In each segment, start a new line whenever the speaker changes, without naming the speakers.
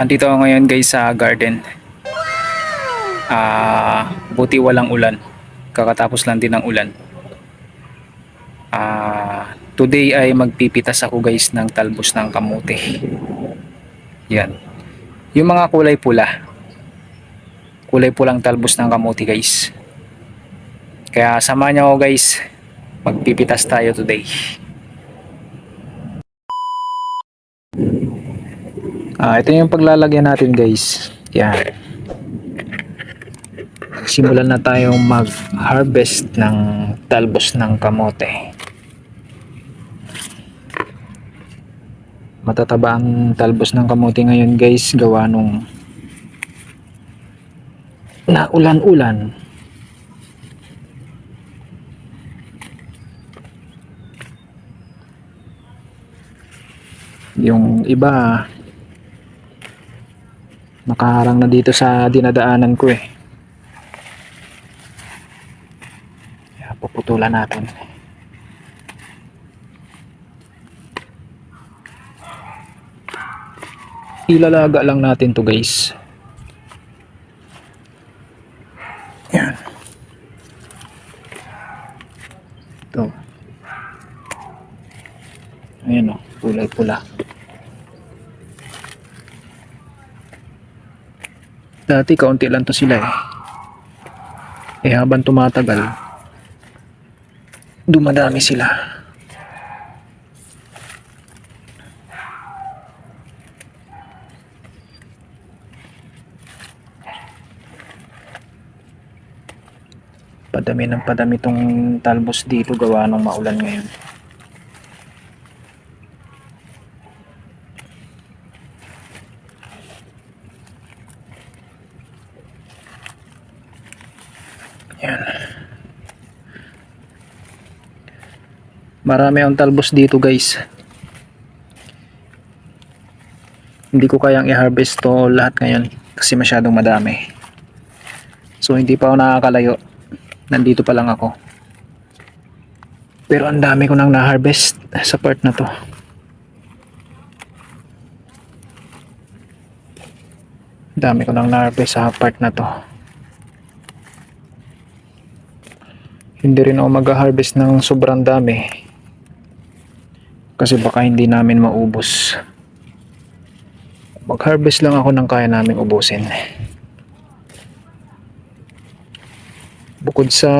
Andito ako ngayon guys sa garden. Ah, buti walang ulan. Kakatapos lang din ng ulan. Ah, today ay magpipitas ako guys ng talbos ng kamote. Yan. Yung mga kulay pula. Kulay pulang talbos ng kamote guys. Kaya samahan niyo guys. Magpipitas tayo today. Ah, ito yung paglalagyan natin guys. Yan. Simulan na tayong mag-harvest ng talbos ng kamote. Matataba ang talbos ng kamote ngayon guys gawa nung na ulan-ulan. Yung iba nakaharang na dito sa dinadaanan ko eh. Kaya puputulan natin. Ilalaga lang natin to guys. Yan. Ito. Ayan o, kulay pula. Dati kaunti lang to sila eh. Eh habang tumatagal, dumadami sila. Padami ng padami tong talbos dito gawa ng maulan ngayon. Marami ang talbos dito guys. Hindi ko kayang i-harvest to lahat ngayon kasi masyadong madami. So hindi pa ako nakakalayo. Nandito pa lang ako. Pero ang dami ko nang na-harvest sa part na to. Dami ko nang na-harvest sa part na to. Hindi rin ako mag-harvest ng sobrang dami. Kasi baka hindi namin maubos. Mag-harvest lang ako ng kaya namin ubusin. Bukod sa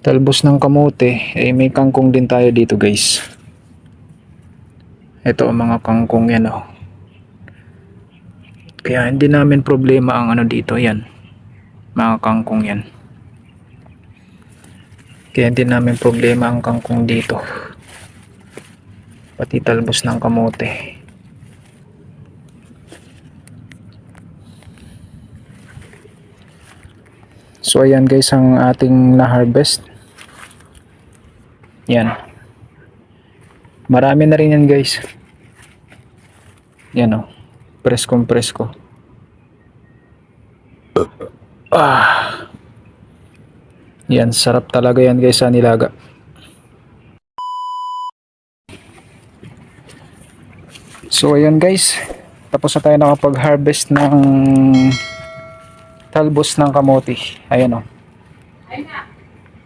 talbos ng kamote, eh may kangkong din tayo dito guys. Ito ang mga kangkong yan oh. Kaya hindi namin problema ang ano dito yan. Mga kangkong yan. Kaya hindi namin problema ang kangkong dito. Pati talbos ng kamote. So ayan guys ang ating na-harvest. Yan. Marami na rin yan guys. Yan o. Oh. Preskong presko. Ah. Yan, sarap talaga yan guys sa nilaga. So ayan guys, tapos na tayo nakapag-harvest ng talbos ng kamote. Ayan o.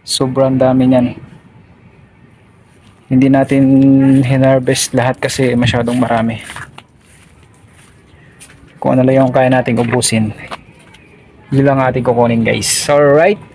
Sobrang dami niyan. Hindi natin hinarvest lahat kasi masyadong marami. Kung ano lang yung kaya nating ubusin. Yun lang ating kukunin guys. Alright.